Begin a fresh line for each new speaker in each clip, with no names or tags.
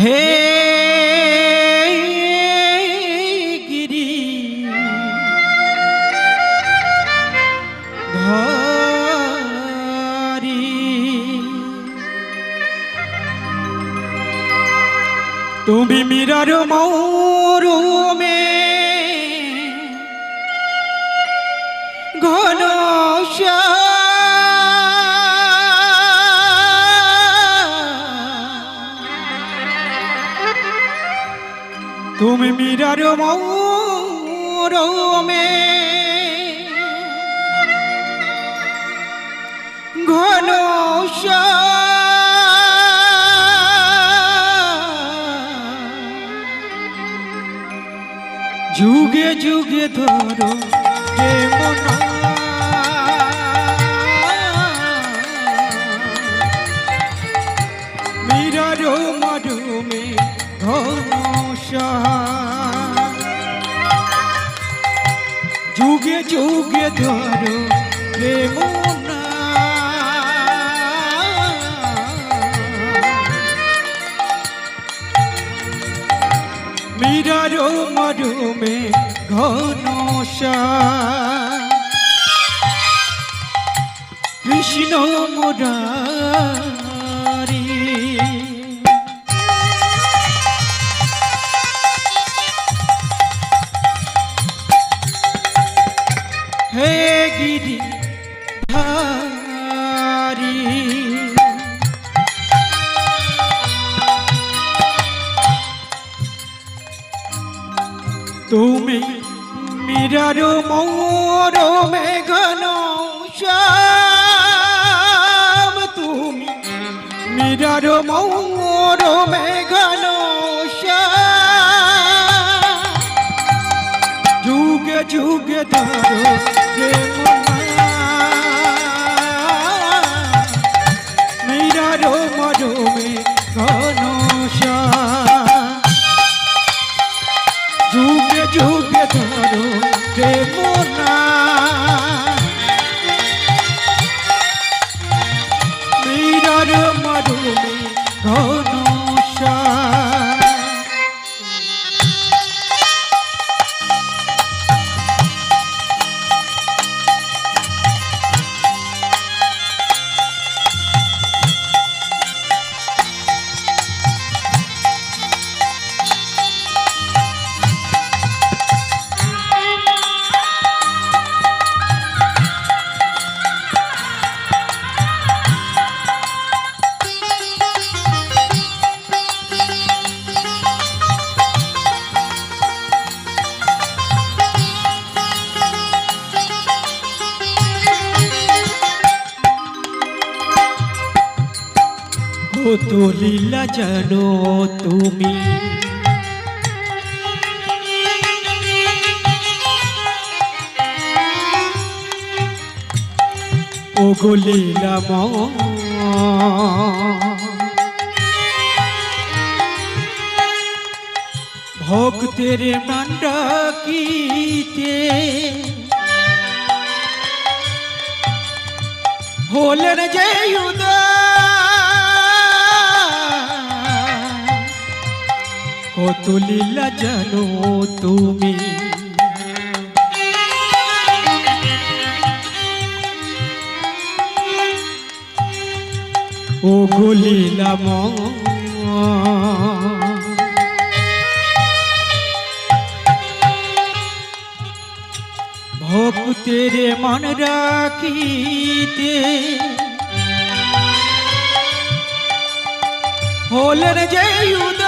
Hey তুমি mirror মৌরুমে ঘন তুমি মিরার মৌরুমে ঘন শা যুগে যুগে ধরো কেমন কৃষ্ণ মুরারি হে গিরি ধারি তুমি মিরারু মৌর মেঘন তুমি মিরারু মৌর মেঘন যুগ যুগ ধরো কত লীলা জানো তুমি ওগো লীলা ভক্তের মান্ডকিতে ভোলের যে তুলিলা লীলা জানো তুমি ও গলিলা রে মন রাখিতে হলেন যে উদা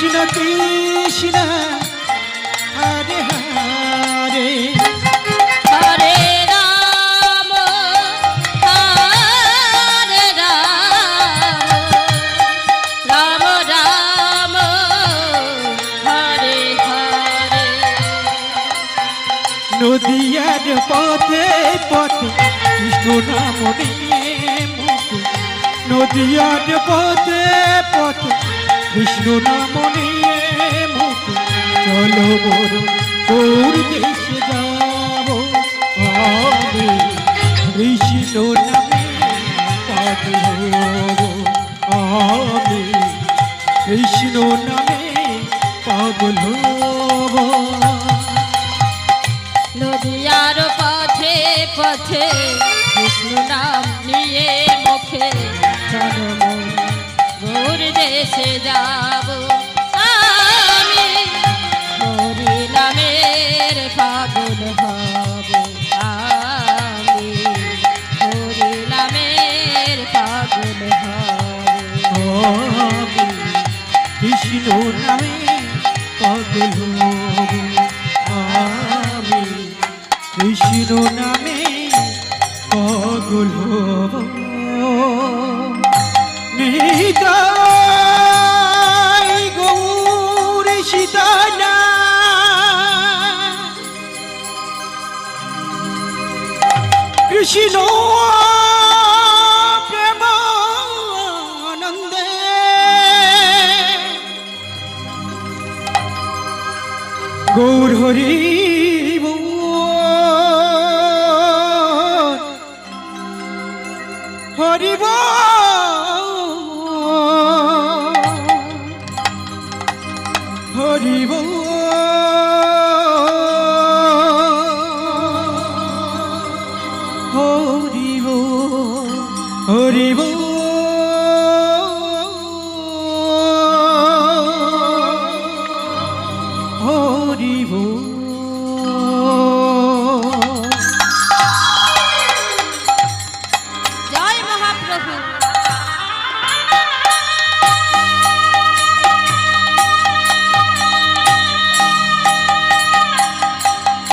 কৃষ্ণ কৃষ্ণ হরে হরে
হরে রাম হরে
নদিয়ার পথে পথে কৃষ্ণ নাম নদিয়ার পথে পথে বিষ্ণু নাম নিয়ে মুক্তি চলো বড় তোর দেশে যাব আমি নামে পাগল নামে পাগল
নদিয়ার পথে পথে কৃষ্ণ নাম নিয়ে দেশে যাব আমি হরি নামের পাগল হব আমি হরি নামের পাগল
হব কৃষ্ণ নামে পাগল হব আমি কৃষ্ণ নামে পাগল হব কৃষ্ণ প্রেমানন্দে গৌর হরি হরিব হরিব hold evil